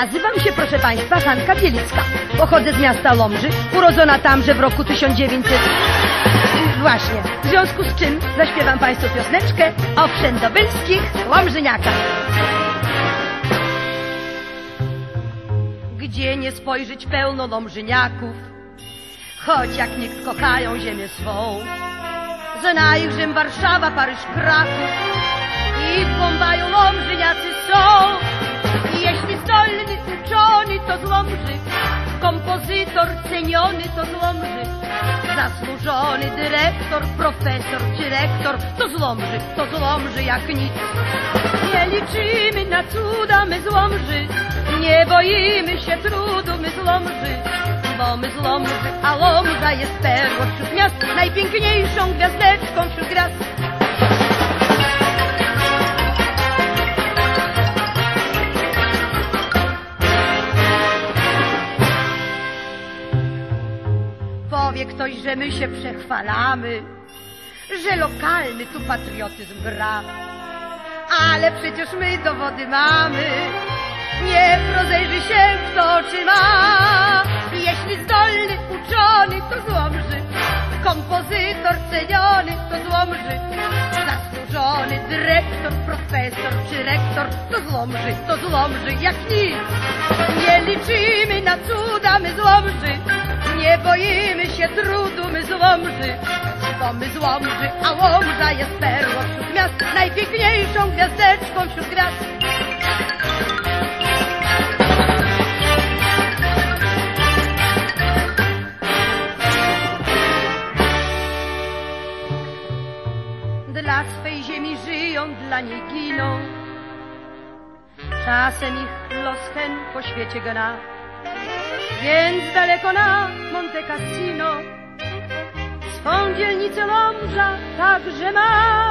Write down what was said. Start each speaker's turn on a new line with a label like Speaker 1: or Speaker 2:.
Speaker 1: Nazywam się, proszę Państwa, Hanka Bielicka. Pochodzę z miasta Lomży, urodzona tamże w roku 1900... Właśnie. W związku z czym zaśpiewam Państwu pioseneczkę o wszędobylskich Łomżyniakach. Gdzie nie spojrzeć pełno Lomżyniaków, choć jak nikt kochają ziemię swą. Zna ich Rzym, Warszawa, Paryż, Kraków i w Bombaju Łomżyniacy są. Jeśli zdolny, uczony, to z Łomży, kompozytor ceniony, to z Łomży, zasłużony dyrektor, profesor czy rektor, to z Łomży, to z Łomży jak nic. Nie liczymy na cuda, my z Łomży, nie boimy się trudu, my z Łomży, bo my z Łomży, a Łomża jest perłą wśród miast, najpiękniejszą gwiazdeczką Powie ktoś, że my się przechwalamy, że lokalny tu patriotyzm gra. Ale przecież my dowody mamy, niech rozejrzy się kto oczy ma. Jeśli zdolny, uczony, to złomży, kompozytor ceniony, to złomży, zasłużony dyrektor, profesor czy rektor, to złomży, to złomży jak nic. Nie liczymy na cuda, my złomży, boimy się trudu, my z Łomży, bo my z Łomży, a Łomża jest perłą wśród miast, najpiękniejszą gwiazdeczką wśród gwiazd. Dla swej ziemi żyją, dla niej giną. Czasem ich los hen po świecie gna. Więc daleko na Monte Cassino swą dzielnicę Lomża także ma.